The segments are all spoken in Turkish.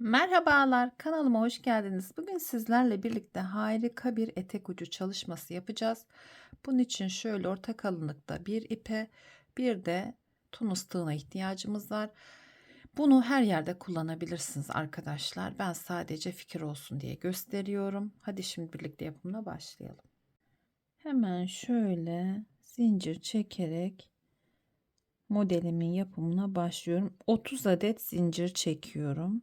Merhabalar, kanalıma hoş geldiniz. Bugün sizlerle birlikte harika bir etek ucu çalışması yapacağız. Bunun için şöyle orta kalınlıkta bir ipe, bir de tunus tığına ihtiyacımız var. Bunu her yerde kullanabilirsiniz arkadaşlar. Ben sadece fikir olsun diye gösteriyorum. Hadi şimdi birlikte yapımına başlayalım. Hemen şöyle zincir çekerek modelimin yapımına başlıyorum. 30 adet zincir çekiyorum.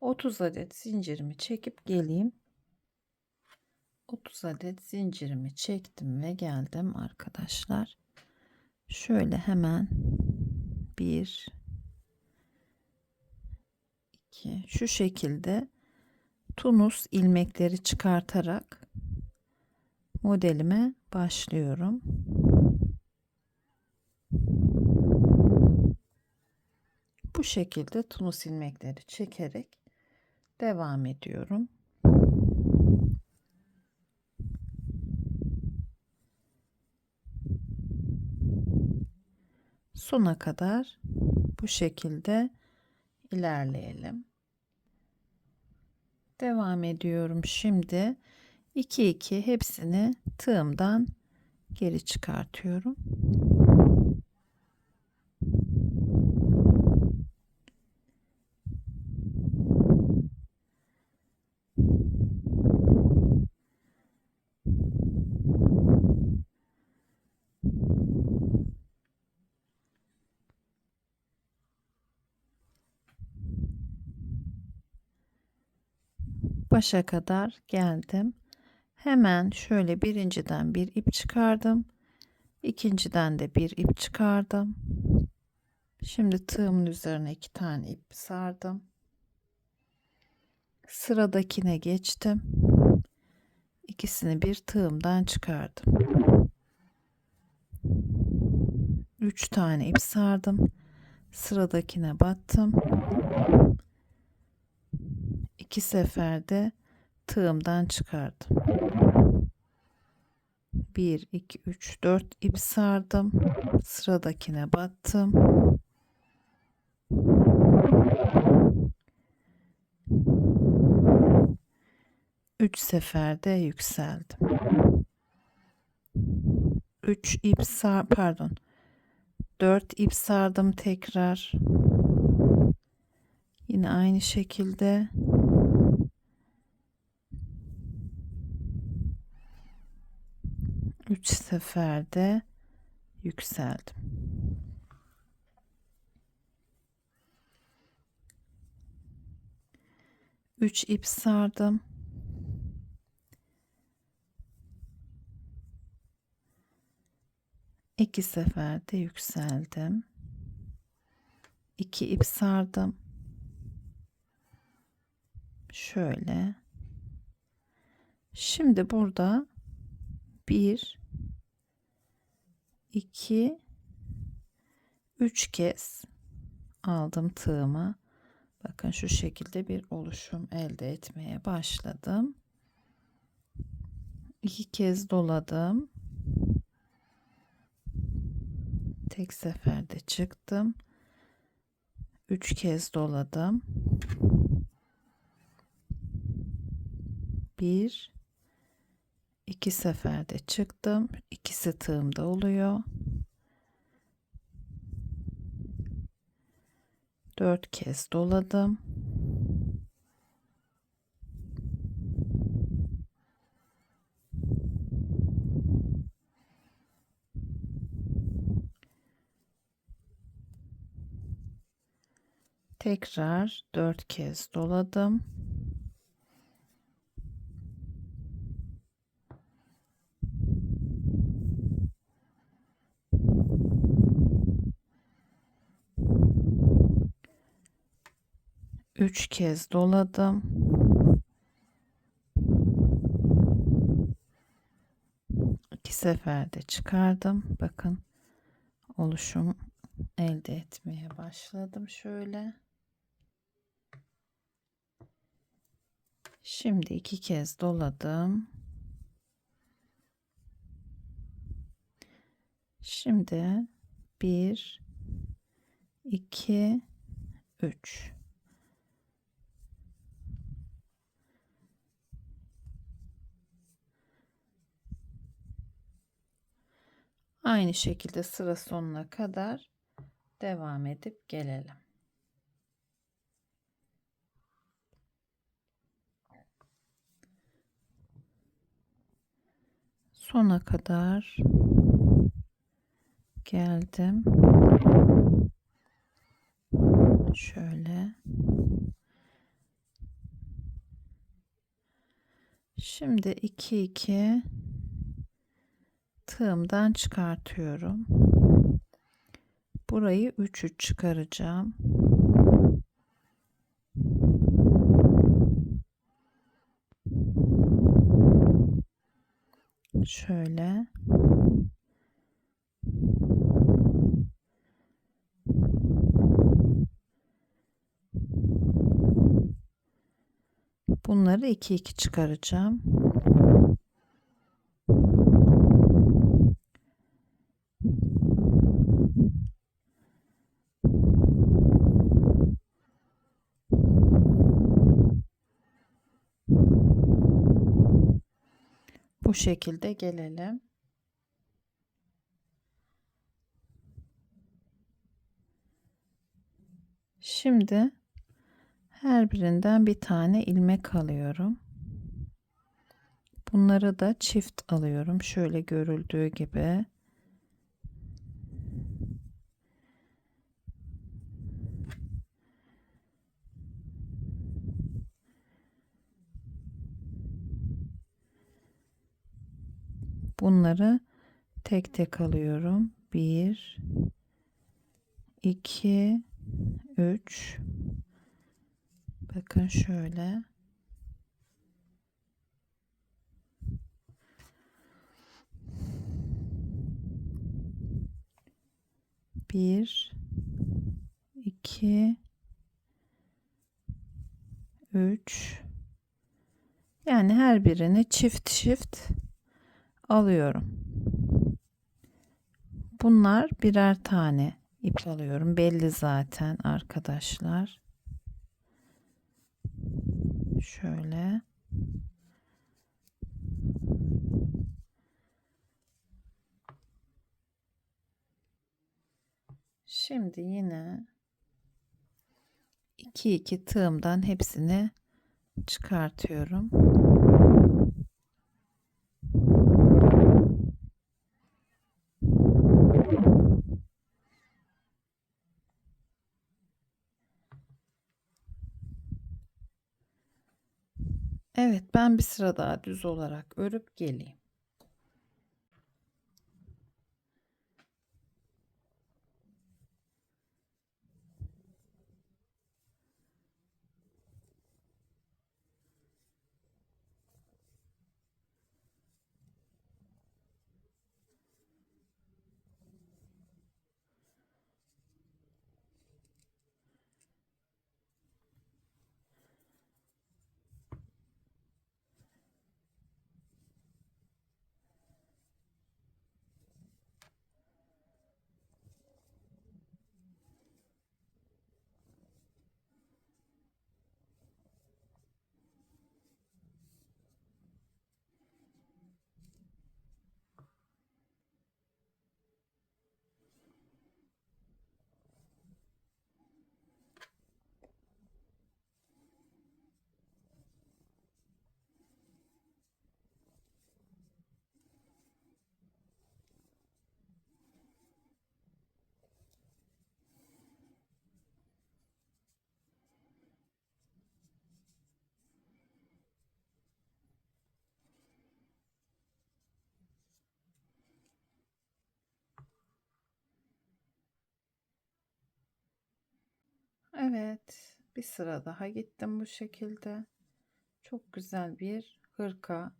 Otuz adet zincirimi çekip geleyim. 30 adet zincirimi çektim ve geldim arkadaşlar. Şöyle hemen bir iki şu şekilde tunus ilmekleri çıkartarak modelime başlıyorum. Bu şekilde tunus ilmekleri çekerek devam ediyorum. Sona kadar bu şekilde ilerleyelim. Devam ediyorum şimdi. 2 2 hepsini tığımdan geri çıkartıyorum. Başa kadar geldim. Hemen şöyle birinciden bir ip çıkardım. İkinciden de bir ip çıkardım. Şimdi tığımın üzerine iki tane ip sardım. Sıradakine geçtim. İkisini bir tığımdan çıkardım. Üç tane ip sardım. Sıradakine battım iki seferde tığımdan çıkardım. 1 2 3 4 ip sardım. Sıradakine battım. Üç seferde yükseldim. Üç ip sar pardon. Dört ip sardım tekrar. Yine aynı şekilde 3 seferde yükseldim. Üç ip sardım. İki seferde yükseldim. İki ip sardım. Şöyle. Şimdi burada bir 2 3 kez aldım tığımı. Bakın şu şekilde bir oluşum elde etmeye başladım. 2 kez doladım. Tek seferde çıktım. 3 kez doladım. 1 iki seferde çıktım. İkisi tığımda oluyor. Dört kez doladım. Tekrar dört kez doladım. 3 kez doladım. İki seferde çıkardım. Bakın oluşum elde etmeye başladım şöyle. Şimdi iki kez doladım. Şimdi bir, iki, üç. Aynı şekilde sıra sonuna kadar devam edip gelelim. Sona kadar geldim. Şöyle. Şimdi 2 2 tığımdan çıkartıyorum. Burayı 3 3 çıkaracağım. Şöyle. Bunları 2 2 çıkaracağım. Bu şekilde gelelim. Şimdi her birinden bir tane ilmek alıyorum. Bunları da çift alıyorum. Şöyle görüldüğü gibi. Bunları tek tek alıyorum. 1 2 3 Bakın şöyle. Bir, iki, üç. Yani her birini çift çift alıyorum. Bunlar birer tane ip alıyorum. Belli zaten arkadaşlar. Şöyle. Şimdi yine 2 2 tığımdan hepsini çıkartıyorum. Evet ben bir sıra daha düz olarak örüp geleyim. Evet, bir sıra daha gittim bu şekilde. Çok güzel bir hırka,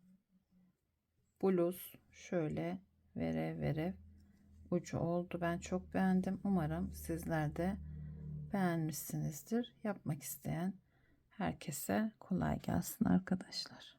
bluz şöyle vere vere ucu oldu. Ben çok beğendim. Umarım sizler de beğenmişsinizdir. Yapmak isteyen Herkese kolay gelsin arkadaşlar.